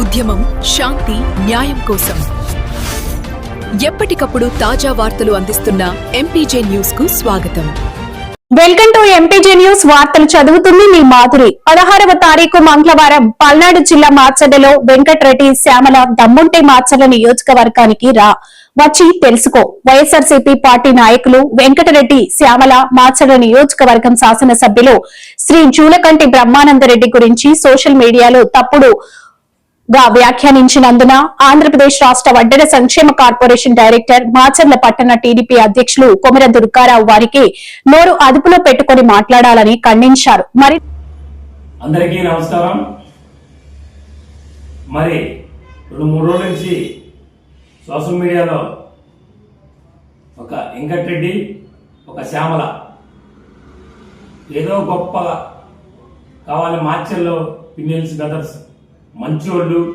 ఉద్యమం శాంతి న్యాయం కోసం. ఎప్పటికప్పుడు తాజా వార్తలు అందిస్తున్న ఎంపీజే న్యూస్కు స్వాగతం. వెల్కమ్ టు ఎంపీజే న్యూస్. వార్తలు చదువుతుంది మీ మాధురి. పదహారవ తారీఖు మంగళవారం పల్నాడు జిల్లా మార్చడలో వెంకటరెడ్డి శ్యామల దమ్ముంటే మార్చల నియోజకవర్గానికి రా. వచ్చి తెలుసుకో. వైఎస్ఆర్సీపీ పార్టీ నాయకులు వెంకటరెడ్డి శ్యామల మార్చల నియోజకవర్గం శాసనసభ్యులు శ్రీ జూలకంటి బ్రహ్మానందరెడ్డి గురించి సోషల్ మీడియాలో తప్పుడు గా వ్యాఖ్యానించినందున ఆంధ్రప్రదేశ్ రాష్ట్ర వడ్డెర సంక్షేమ కార్పొరేషన్ డైరెక్టర్ మాచర్ల పట్టణ టీడీపీ అధ్యక్షులు కొమర దుర్గారావు వారికి నోరు అదుపులో పెట్టుకుని మాట్లాడాలని ఖండించారు. మరి అందరికీ నమస్కారం. మరి రెండు మూడు రోజుల నుంచి సోషల్ మీడియాలో ఒక వెంకటరెడ్డి ఒక శ్యామల ఏదో గొప్ప కావాలి మార్చెల్లో పిన్నెల్స్ బ్రదర్స్. మంచోళ్ళు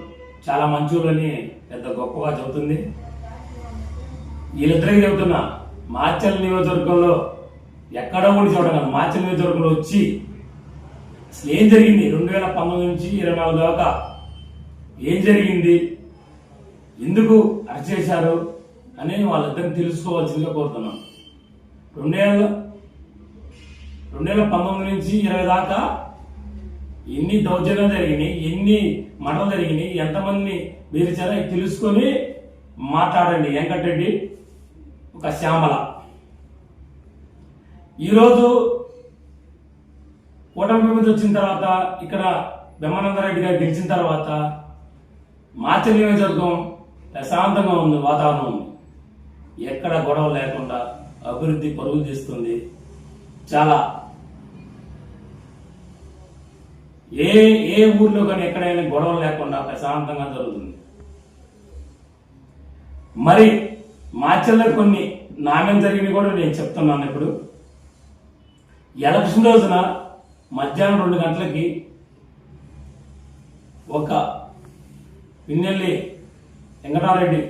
చాలా మంచోళ్ళని పెద్ద గొప్పగా చెబుతుంది. వీళ్ళిద్దరికి చెబుతున్నా మార్చల్ నియోజకవర్గంలో ఎక్కడో కూడా చూడగలను కాదు మార్చల్ నియోజకవర్గంలో వచ్చి అసలు ఏం జరిగింది? రెండు వేల పంతొమ్మిది నుంచి ఇరవై నాలుగు దాకా ఏం జరిగింది? ఎందుకు అరెస్ట్ చేశారు? అని వాళ్ళిద్దరిని తెలుసుకోవాల్సిందిగా కోరుతున్నాం వేల రెండు వేల పంతొమ్మిది నుంచి ఇరవై దాకా ఎన్ని దౌర్జన్యాలు జరిగినాయి ఎన్ని మటలు జరిగినాయి ఎంతమంది బెదిరించారో అవి తెలుసుకొని మాట్లాడండి. వెంకటరెడ్డి ఒక శ్యామల. ఈరోజు కూటమి మీద వచ్చిన తర్వాత ఇక్కడ బ్రహ్మానందరెడ్డి గారు గెలిచిన తర్వాత మార్చ నియోజకవర్గం ప్రశాంతంగా ఉంది వాతావరణం ఉంది. ఎక్కడ గొడవ లేకుండా అభివృద్ధి పరుగులు చేస్తుంది చాలా ఏ ఏ ఊర్లో కానీ ఎక్కడైనా గొడవలు లేకుండా ప్రశాంతంగా జరుగుతుంది. మరి మార్చల్లో కొన్ని నాణ్యం జరిగినవి కూడా నేను చెప్తున్నాను ఇప్పుడు. ఎలక్షన్ రోజున మధ్యాహ్నం రెండు గంటలకి ఒక పిన్నెల్లి వెంకటారెడ్డి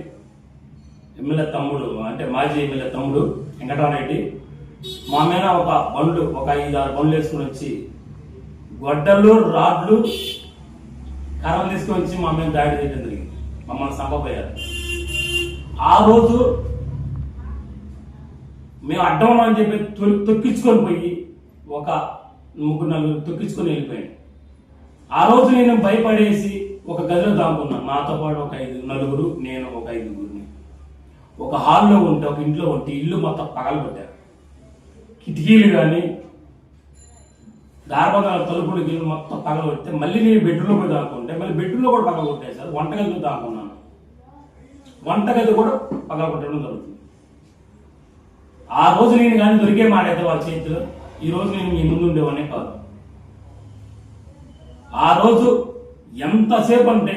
ఎమ్మెల్యే తమ్ముడు అంటే మాజీ ఎమ్మెల్యే తమ్ముడు వెంకటారెడ్డి మా మీద ఒక బండ్లు ఒక ఐదు ఆరు బండ్లు వేసుకుని వచ్చి గొడ్డలు రాడ్లు కర్రలు తీసుకొని వచ్చి మా మీద దాడి చేయడం జరిగింది. మమ్మల్ని సంపపోయారు ఆ రోజు మేము అడ్డం అని చెప్పి తొక్కించుకొని పోయి ఒక ముగ్గురు నలుగురు తొక్కించుకొని వెళ్ళిపోయాను ఆ రోజు నేను భయపడేసి ఒక గదిలో దాముకున్నాను నాతో పాటు ఒక ఐదు నలుగురు నేను ఒక ఐదుగురిని. ఒక హాల్లో ఉంటే ఒక ఇంట్లో ఉంటే ఇల్లు మొత్తం పగలగొట్టారు. కిటికీలు కానీ దారబంధాల తలుపులు గిల్లు మొత్తం పగలగొడితే మళ్ళీ నేను బెడ్రూమ్లో పోయి దాక్కుంటే మళ్ళీ బెడ్రూమ్లో కూడా పగలగొట్టేశారు వంటగదిలో దాక్కున్నాను వంటగది కూడా పగలగొట్టడం జరుగుతుంది. ఆ రోజు నేను కానీ దొరికే మాడైతే వాళ్ళ చేతిలో ఈ రోజు నేను మీ ముందు ఉండేవాడిని కాదు. ఆ రోజు ఎంతసేపు అంటే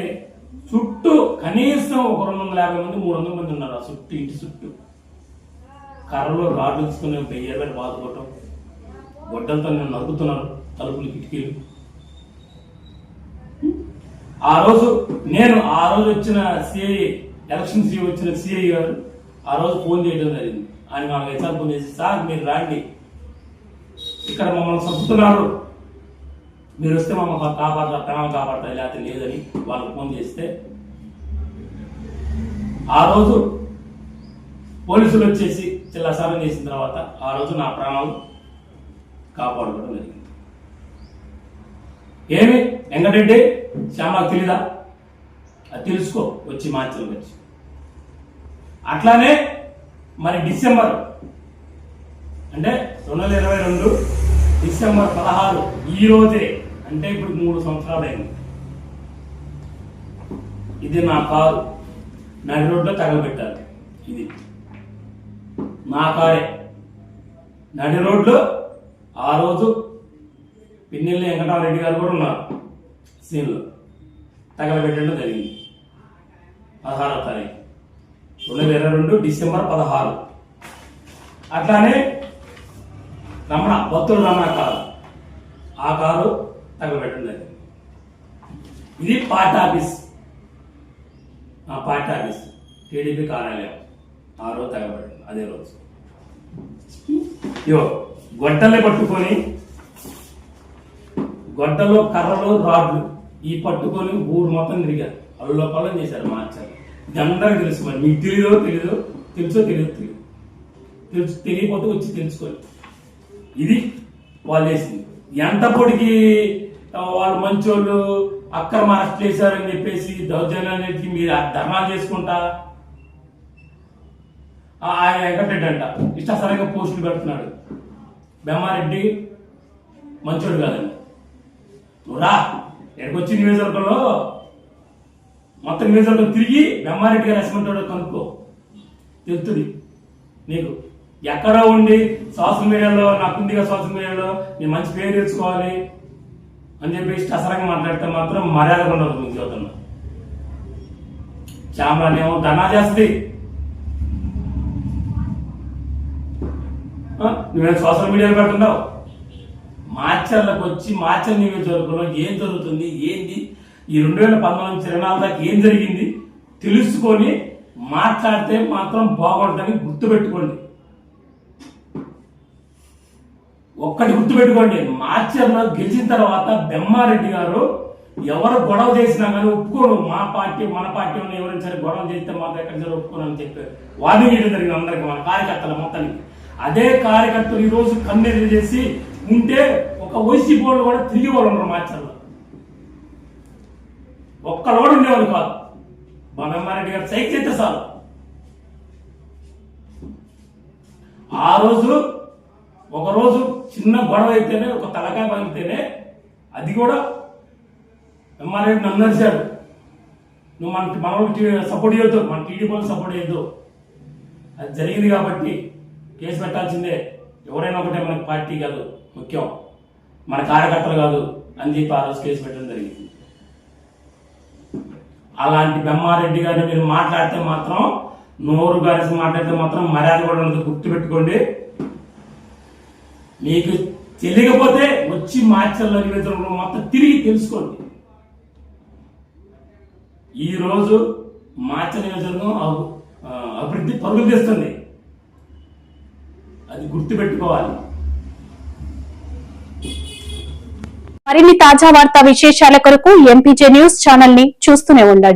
చుట్టూ కనీసం ఒక రెండు వందల యాభై మంది మూడు వందల మంది ఉన్నారు ఆ చుట్టూ ఇంటి చుట్టూ. కర్రలో రాడ్లు తీసుకుని బెయ్యర్ పెట్టి బాధపడటం గొడ్డలతో నేను నరుకుతున్నాను తలుపులు కిటికీలు. ఆ రోజు నేను ఆ రోజు వచ్చిన సిఐ ఎలక్షన్ సిఐ వచ్చిన సిఐ గారు ఆ రోజు ఫోన్ చేయడం జరిగింది. ఆయన మాకు ఎగ్జామ్ ఫోన్ చేసి సార్ మీరు రాండి. ఇక్కడ మమ్మల్ని చంపుతున్నారు. మీరు వస్తే మమ్మల్ని కాపాడతారు ప్రాణం కాపాడతారు లేకపోతే లేదని వాళ్ళకి ఫోన్ చేస్తే ఆ రోజు పోలీసులు వచ్చేసి చిల్లసారం చేసిన తర్వాత ఆ రోజు నా ప్రాణాలు కాపాడుకోవడం జరిగింది. ఏమి? వెంకటరెడ్డి శ్యామకు తెలీదా? అది తెలుసుకో వచ్చి మార్చిలో వచ్చి. అట్లానే మరి డిసెంబర్ అంటే రెండు వేల ఇరవై రెండు డిసెంబర్ పదహారు ఈ రోజే అంటే ఇప్పుడు మూడు సంవత్సరాలు అయింది. ఇది నా కారు. నడి రోడ్లో తగలబెట్టాలి. ఇది. నా కారే. నడి రోడ్లో ఆ రోజు పిన్నెల్లి వెంకటరామరెడ్డి గారు కూడా ఉన్నారు సీన్లో. తగలబెట్టడం జరిగింది. పదహారో తారీఖు. రెండు వేల ఇరవై రెండు డిసెంబర్ పదహారు. అట్లానే రమణ భక్తుడు రమణ కారు. ఆ కారు తగలబెట్టడం జరిగింది. ఇది పార్టీ ఆఫీస్. ఆ పార్టీ ఆఫీస్. టీడీపీ కార్యాలయం. ఆ రోజు తగలబెట్టింది. అదే రోజు. యో గొడ్డల్ని పట్టుకొని గొడ్డలో కర్రలు రాడ్లు ఈ పట్టుకొని ఊరు మొత్తం తిరిగారు. అల్లో పల్లం చేశారు మార్చారు. ఇది అందరికీ తెలుసు మరి. మీకు తెలియదో తెలియదు తెలుసో తెలియదు తెలియదు తెలుసు తెలియకపోతే వచ్చి తెలుసుకోండి. ఇది వాళ్ళు వేసింది ఎంత పొడికి వాళ్ళు మంచోళ్ళు అక్రమ అరెస్ట్ చేశారని చెప్పేసి దౌర్జన్యానికి మీరు ఆ ధర్నాలు చేసుకుంటా? ఆయన వెంకటరెడ్డి అంట. ఇష్టాసరంగా పోస్టులు పెడుతున్నాడు. బెమ్మారెడ్డి మంచోడు కాదండి నువ్వు రా ఎక్కడికి వచ్చి నియోజకవర్గంలో మొత్తం నియోజకవర్గం తిరిగి బ్రహ్మారెడ్డి గారు ఎస్మంటాడో కనుక్కో. తెలుస్తుంది నీకు. ఎక్కడో ఉండి సోషల్ మీడియాలో నాకుందిగా సోషల్ మీడియాలో నేను మంచి పేరు తెచ్చుకోవాలి అని చెప్పి ఇష్టసరంగా మాట్లాడితే మాత్రం మర్యాద ఉండదు మీకు చదువుతున్నా శ్యామలానేమో ధనా చేస్తుంది. నువ్వేం సోషల్ మీడియాలో పెడుతున్నావు? మార్చర్లకు వచ్చి మార్చర్ నియోజకవర్గంలో ఏం జరుగుతుంది? ఏంది? ఈ రెండు వేల పంతొమ్మిది చిరణాల దాకా ఏం జరిగింది? తెలుసుకొని మాట్లాడితే మాత్రం బాగుంటుందని గుర్తుపెట్టుకోండి. ఒక్కటి గుర్తుపెట్టుకోండి. మార్చర్లో గెలిచిన తర్వాత బెమ్మారెడ్డి గారు ఎవరు గొడవ చేసినా కానీ ఒప్పుకోను మా పార్టీ మన పార్టీ ఉన్న ఎవరైనా సరే గొడవ చేస్తే మాత్రం ఎక్కడ సరే ఒప్పుకోను అని చెప్పారు. వార్నింగ్ చేయడం జరిగింది అందరికి మన కార్యకర్తల మొత్తానికి. అదే కార్యకర్తలు ఈ రోజు చేసి ఉంటే ఒక వైసీపీ వాళ్ళు కూడా తిరిగి వాళ్ళు ఉన్నారు మార్చర్లో ఒక్కడు కూడా ఉండేవాళ్ళు కాదు. మా గారు సైకిల్ అయితే చాలు ఆ రోజు ఒక రోజు చిన్న గొడవ అయితేనే ఒక తలకాయ పగిలితేనే అది కూడా ఎంఆర్ఐ నన్ను నడిచాడు నువ్వు మన మనకి సపోర్ట్ చేయొద్దు. మన టీడీపీకి సపోర్ట్ చేయొద్దు. అది జరిగింది కాబట్టి కేసు పెట్టాల్సిందే. ఎవరైనా ఒకటే మనకి పార్టీ కాదు ముఖ్యం. మన కార్యకర్తలు కాదు అని చెప్పి ఆ రోజు కేసు పెట్టడం జరిగింది. అలాంటి బెమ్మారెడ్డి గారిని మీరు మాట్లాడితే మాత్రం నోరు గారికి మాట్లాడితే మాత్రం మర్యాద కూడా ఉండదు. గుర్తుపెట్టుకోండి. మీకు తెలియకపోతే వచ్చి మార్చల్లో నివేదికలు మొత్తం తిరిగి తెలుసుకోండి. ఈ రోజు మార్చ నియోజకవర్గం అభివృద్ధి పరుగులు తెస్తుంది. అది గుర్తుపెట్టుకోవాలి. మరిన్ని తాజా వార్తా విశేషాల కొరకు ఎంపీజే న్యూస్ ఛానల్ని చూస్తూనే ఉండండి.